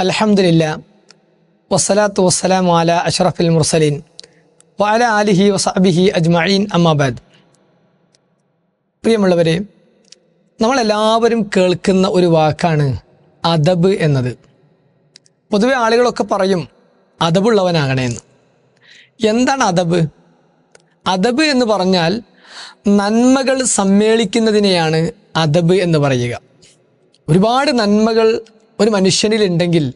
അലഹമില്ല വസ്സലാത്തു വസ്സലാം അല അഷറഫുൽ മുർസലീൻ വാല അലിഹി വസാബിഹി അജ്മഈൻ അമ്മാബാദ് പ്രിയമുള്ളവരെ നമ്മളെല്ലാവരും കേൾക്കുന്ന ഒരു വാക്കാണ് അദബ് എന്നത്. പൊതുവെ ആളുകളൊക്കെ പറയും അദബുള്ളവനാകണേന്ന്. എന്താണ് അദബ്? അദബ് എന്ന് പറഞ്ഞാൽ നന്മകൾ സമ്മേളിക്കുന്നതിനെയാണ് അദബ് എന്ന് പറയുക. ഒരുപാട് നന്മകൾ ഒരു മനുഷ്യനിൽ ഉണ്ടെങ്കിൽ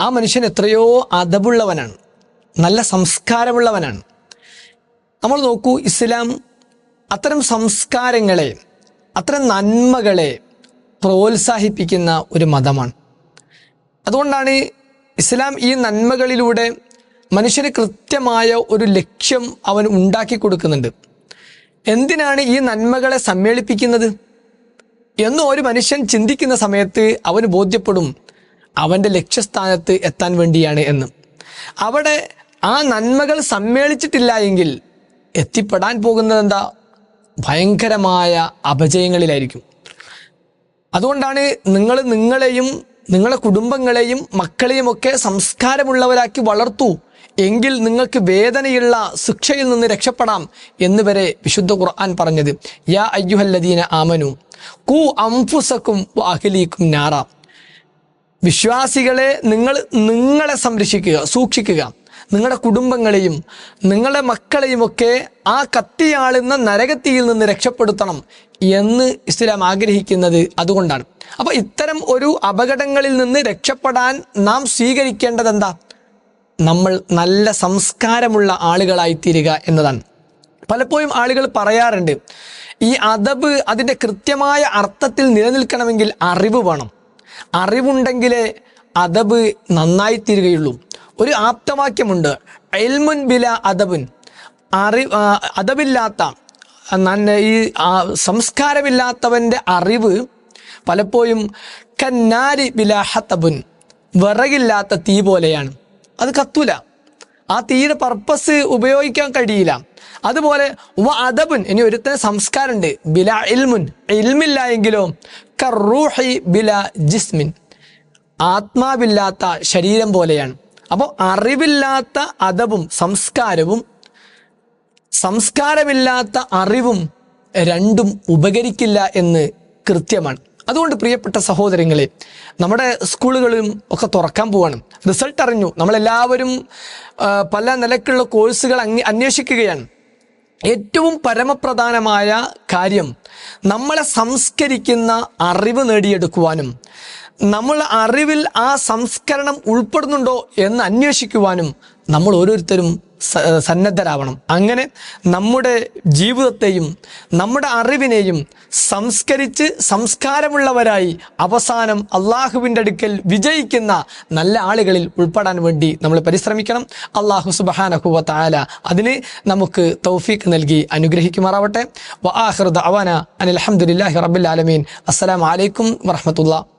ആ മനുഷ്യൻ എത്രയോ അതവുള്ളവനാണ് നല്ല സംസ്കാരമുള്ളവനാണ്. നമ്മൾ നോക്കൂ ഇസ്ലാം അത്തരം സംസ്കാരങ്ങളെ അത്തരം നന്മകളെ പ്രോത്സാഹിപ്പിക്കുന്ന ഒരു മതമാണ്. അതുകൊണ്ടാണ് ഇസ്ലാം ഈ നന്മകളിലൂടെ മനുഷ്യന് കൃത്യമായ ഒരു ലക്ഷ്യം അവൻ ഉണ്ടാക്കി കൊടുക്കുന്നുണ്ട്. എന്തിനാണ് ഈ നന്മകളെ സമ്മേളിപ്പിക്കുന്നത്? എന്ന് ഒരു മനുഷ്യൻ ചിന്തിക്കുന്ന സമയത്ത് അവന് ബോധ്യപ്പെടും അവന്റെ ലക്ഷ്യസ്ഥാനത്ത് എത്താൻ വേണ്ടിയാണ് എന്ന്. അവിടെ ആ നന്മകൾ സമ്മേളിച്ചിട്ടില്ല എങ്കിൽ എത്തിപ്പെടാൻ പോകുന്നത് എന്താ? ഭയങ്കരമായ അപജയങ്ങളിലായിരിക്കും. അതുകൊണ്ടാണ് നിങ്ങൾ നിങ്ങളെയും നിങ്ങളുടെ കുടുംബങ്ങളെയും മക്കളെയും ഒക്കെ സംസ്കാരമുള്ളവരാക്കി വളർത്തൂ. എങ്കിൽ നിങ്ങൾക്ക് വേദനയുള്ള ശിക്ഷയിൽ നിന്ന് രക്ഷപ്പെടാം എന്ന് വരെ വിശുദ്ധ ഖുർആൻ പറഞ്ഞത്. യാ അയ്യുഹല്ലദീന ആമനു കു അംഫുസക്കും അഖിലീക്കും നാറ. വിശ്വാസികളെ നിങ്ങൾ നിങ്ങളെ സംരക്ഷിക്കുക സൂക്ഷിക്കുക. നിങ്ങളുടെ കുടുംബങ്ങളെയും നിങ്ങളുടെ മക്കളെയും ഒക്കെ ആ കത്തിയാളുന്ന നരകത്തിയിൽ നിന്ന് രക്ഷപ്പെടുത്തണം എന്ന് ഇസ്ലാം ആഗ്രഹിക്കുന്നത് അതുകൊണ്ടാണ്. അപ്പോൾ ഇത്തരം ഒരു അപകടങ്ങളിൽ നിന്ന് രക്ഷപ്പെടാൻ നാം സ്വീകരിക്കേണ്ടത് എന്താ നമ്മൾ നല്ല സംസ്കാരമുള്ള ആളുകളായി തീരുക എന്നതാണ്. പലപ്പോഴും ആളുകൾ പറയാറുണ്ട് ഈ അദബ് അതിന്റെ കൃത്യമായ അർത്ഥത്തിൽ നിലനിൽക്കണമെങ്കിൽ അറിവ് വേണം. അറിവുണ്ടെങ്കിലേ അദബ് നന്നായി തീരുകയുള്ളൂ ഒരു ആപ്തവാക്യമുണ്ട് എൽമുൻ ബില അദബുൻ. അറി അദബില്ലാത്ത ഈ സംസ്കാരമില്ലാത്തവന്റെ അറിവ് പലപ്പോഴും കന്നാരി ബില ഹത്തബുൻ വിറകില്ലാത്ത തീ പോലെയാണ്. അത് കത്തൂല. ആ തീയുടെ പർപ്പസ് ഉപയോഗിക്കാൻ കഴിയില്ല. അതുപോലെ വ അദബുൻ ഇനി ഒരുത്തന് സംസ്കാരമുണ്ട്. ബില ഇൽമുൻ ഇൽമില്ല എങ്കിലോ കറൂഹി ബില ജിസ്മിൻ. ആത്മാവില്ലാത്ത ശരീരം പോലെയാണ്. അപ്പോൾ അറിവില്ലാത്ത അദബും സംസ്കാരവും സംസ്കാരമില്ലാത്ത അറിവും രണ്ടും ഉപകരിക്കില്ല എന്ന് കൃത്യമാണ്. അതുകൊണ്ട് പ്രിയപ്പെട്ട സഹോദരങ്ങളെ നമ്മുടെ സ്കൂളുകളും ഒക്കെ തുറക്കാൻ പോവാണ്. റിസൾട്ട് അറിഞ്ഞു. നമ്മളെല്ലാവരും പല നിലക്കുള്ള കോഴ്സുകൾ അന്വേഷിക്കുകയാണ്. ഏറ്റവും പരമപ്രധാനമായ കാര്യം നമ്മളെ സംസ്കരിക്കുന്ന അറിവ് നേടിയെടുക്കുവാനും നമ്മൾ അറിവിൽ ആ സംസ്കരണം ഉൾപ്പെടുന്നുണ്ടോ എന്ന് അന്വേഷിക്കുവാനും നമ്മൾ ഓരോരുത്തരും സന്നദ്ധരാവണം. അങ്ങനെ നമ്മുടെ ജീവിതത്തെയും നമ്മുടെ അറിവിനെയും സംസ്കരിച്ച് സംസ്കാരമുള്ളവരായി അവസാനം അള്ളാഹുവിന്റെ അടുക്കൽ വിജയിക്കുന്ന നല്ല ആളുകളിൽ ഉൾപ്പെടാൻ വേണ്ടി നമ്മൾ പരിശ്രമിക്കണം. അള്ളാഹു സുബഹാനഹുവ താല അതിന് നമുക്ക് തൗഫീഖ് നൽകി അനുഗ്രഹിക്കുമാറാവട്ടെ. വ ദഅവാന അനിൽ ഹംദുലില്ലാഹി റബ്ബിൽ ആലമീൻ. അസ്സലാമു അലൈക്കും വറഹ്മത്തുള്ളാഹി.